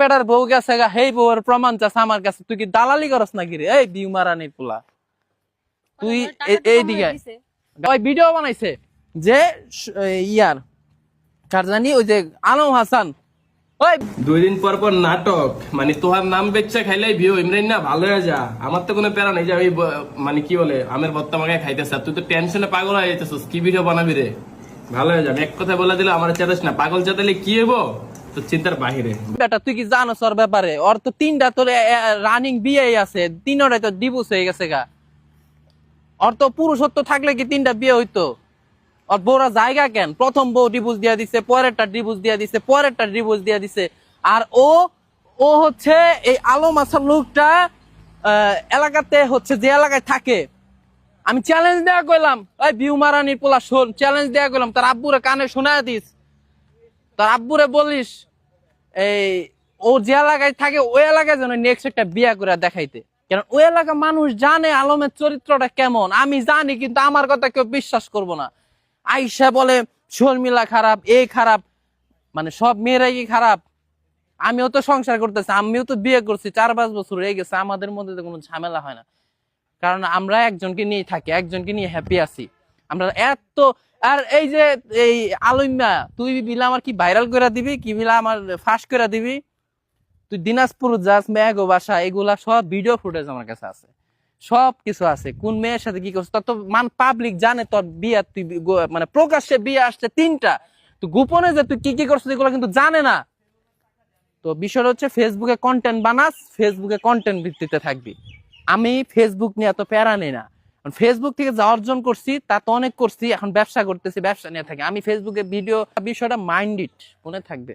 Better বউ গেছে গা হেই বউয়ের প্রমাণ চাস আমার কাছে। তুই কি দালালি করস নাকি রে? এই বিউ মারানি পোলা। তুই এই দিকে। ওই ভিডিও বানাইছে যে ইয়ার কার জানি ওই যে আলম হাসান। ওই দুই দিন পর পর নাটক মানে তোহার নাম বেচা খাইলে ভিউ ইমরান না ভালো হয়ে যা। আমার তো কোনো প্যারা নেই যে ওই মানে কি বলে আমের ভর্তা মাকে খাইতেছে। তুই তো টেনশনে পাগল হয়ে যেতেছিস কি ভিডিও বানাবি রে? ভালো হয়ে যাবে এক কথা বলে দিলে আমার চেতাস না। পাগল চেতালে কি হব আর ও ও হচ্ছে এই আলম আসার লোকটা এলাকাতে হচ্ছে যে এলাকায় থাকে। আমি চ্যালেঞ্জ দেয়া কইলাম ওই বিউ মারানির পোলা শোন চ্যালেঞ্জ দেয়া কইলাম, তার আব্বুরে কানে শোনা দিস। তার আব্বুরে বলিস, এই, ও যে এলাকায় থাকে, ওই এলাকায় যেন নেক্সট একটা বিয়া করে দেখাইতে। কারণ ওই এলাকা মানুষ জানে আলমের চরিত্রটা কেমন। আমি জানি, কিন্তু আমার কথা কেউ বিশ্বাস করব না। আইসা বলে, শর্মিলা খারাপ এই খারাপ মানে সব মেয়েরাই কি খারাপ? আমিও তো সংসার করতেছি, আমিও তো বিয়ে করছি, চার পাঁচ বছর হয়ে গেছে, আমাদের মধ্যে তো কোনো ঝামেলা হয় না। কারণ আমরা একজনকে নিয়ে থাকি, একজনকে নিয়ে হ্যাপি আছি। আমরা এত, আর এই যে, এই আলমিয়া তুই বিলা আমার কি ভাইরাল করে দিবি? কি বিলা আমার ফাঁস করে দিবি? তুই দিনাজপুর যাস, মেঘো বাসা, এগুলা সব ভিডিও ফুটেজ আমার কাছে আছে। সব কিছু আছে। কোন মেয়ের সাথে কি করছিস? তত মান পাবলিক জানে তোর বিয়ে, তুই মানে প্রকাশ্যে বিয়ে আসছে তিনটা। তুই গোপনে যে তুই কি কি করছিস, এগুলো কিন্তু জানে না। তো বিষয়টা হচ্ছে ফেসবুকে কন্টেন্ট বানাস ফেসবুকে কন্টেন্ট ভিত্তিতে থাকবি। আমি ফেসবুক নিয়ে এত প্যারা নেই না। ফেসবুক থেকে যা অর্জন করছি, তা তো অনেক করছি, এখন ব্যবসা করতেছি, ব্যবসা নিয়ে থাকি। আমি ফেসবুকে ভিডিও বিষয়টা মাইন্ডেড মনে থাকবে।